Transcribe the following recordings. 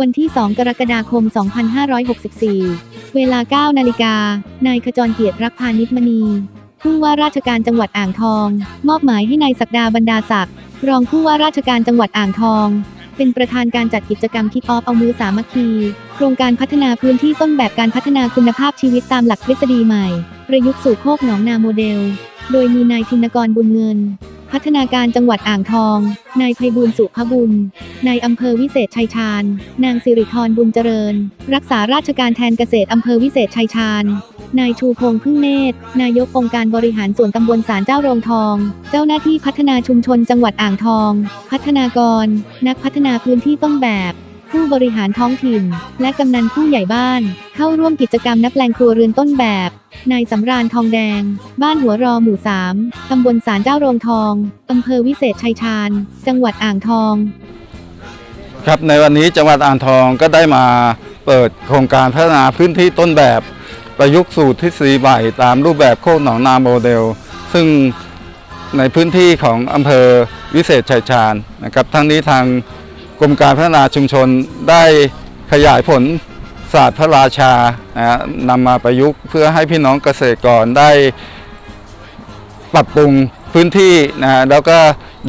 วันที่ 2 กรกฎาคม 2564 เวลา 9 นาฬิกา นายขจรเกียรติรักพานิชมณี ผู้ว่าราชการจังหวัดอ่างทอง มอบหมายให้นายศักดาบรรดาศักดิ์รองผู้ว่าราชการจังหวัดอ่างทอง เป็นประธานการจัดกิจกรรมคิกออฟเอามือสามัคคี โครงการพัฒนาพื้นที่ต้นแบบการพัฒนาคุณภาพชีวิตตามหลักทฤษฎีใหม่ ประยุกต์สู่โคกหนองนาโมเดล โดยมีนายธินกรบุญเงิน พัฒนาการจังหวัดอ่างทอง นายไพบูลสุภบุญ นายอำเภอวิเศษชัยชาญ นางสิริธรบุญเจริญ รักษาราชการแทนเกษตรอำเภอวิเศษชัยชาญ นายชูพงษ์พึ่งเนตร นายกองค์การบริหารส่วนตำบลสารเจ้าโรงทอง เจ้าหน้าที่พัฒนาชุมชนจังหวัดอ่างทอง พัฒนากร นักพัฒนาพื้นที่ต้นแบบ ผู้บริหารท้องถิ่น และกำนันผู้ใหญ่บ้าน เข้าร่วมกิจกรรมนับแปลงครัวเรือนต้นแบบ นายสำราญทองแดง บ้านหัวรอหมู่สามตำบลสารเจ้าโรงทอง อำเภอวิเศษชัยชาญ จังหวัดอ่างทอง ครับในวันนี้จังหวัดอ่างทองก็ได้มาเปิดโครงการพัฒนาพื้นที่ต้นแบบ ประยุกต์สูตรทฤษฎีใหม่ตามรูปแบบโคกหนองนาโมเดล ซึ่งในพื้นที่ของอำเภอวิเศษชัยชาญนะครับทั้งนี้ทาง กรมการพัฒนาชุมชนได้ขยายผลศาสตร์พระราชานะนำมาประยุกต์เพื่อให้พี่น้องเกษตรกรได้ปรับปรุงพื้นที่นะฮะแล้วก็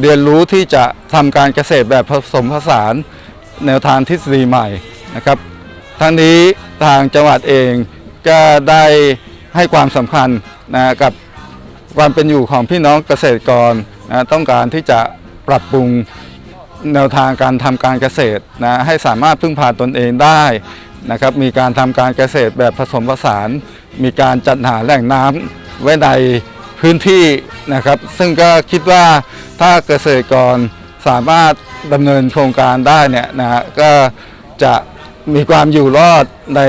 เรียนรู้ที่จะทำการเกษตรแบบผสมผสานแนวทางทฤษฎีใหม่นะครับ ทั้งนี้ทางจังหวัดเองก็ได้ให้ความสำคัญนะกับความเป็นอยู่ของพี่น้องเกษตรกรนะต้องการที่จะปรับปรุง แนวทางการทำการเกษตรนะให้สามารถพึ่งพาตนเองได้นะครับมีการทำการเกษตรแบบผสมผสาน มีการจัดหาแหล่งน้ำไว้ในพื้นที่นะครับ ซึ่งก็คิดว่าถ้าเกษตรกรสามารถดำเนินโครงการได้เนี่ยนะฮะก็จะมีความอยู่รอดใน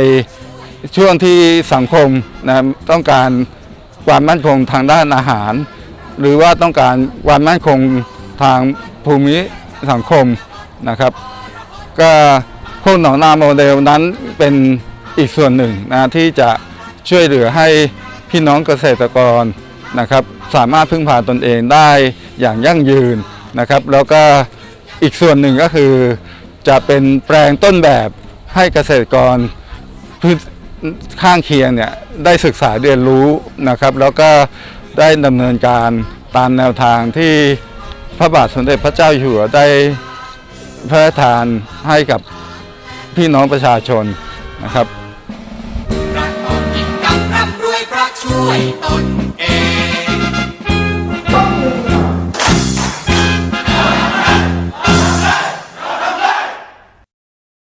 ช่วงที่สังคมนะต้องการความมั่นคงทางด้านอาหาร หรือว่าต้องการความมั่นคงทางภูมิ สังคมนะครับ ก็โคกหนองนาโมเดลนั้นเป็นอีกส่วนหนึ่งนะที่จะช่วยเหลือให้พี่น้องเกษตรกรนะครับ สามารถพึ่งพาตนเองได้อย่างยั่งยืนนะครับ แล้วก็อีกส่วนหนึ่งก็คือจะเป็นแปลงต้นแบบให้เกษตรกรพื้นข้างเคียงเนี่ยได้ศึกษาเรียนรู้นะครับ แล้วก็ได้ดำเนินการตามแนวทางที่ พระบาทสมเด็จพระเจ้าอยู่หัวได้พระราชทานให้กับพี่น้องประชาชนนะครับ รักออกกินกัรับรวยพระช่วยตน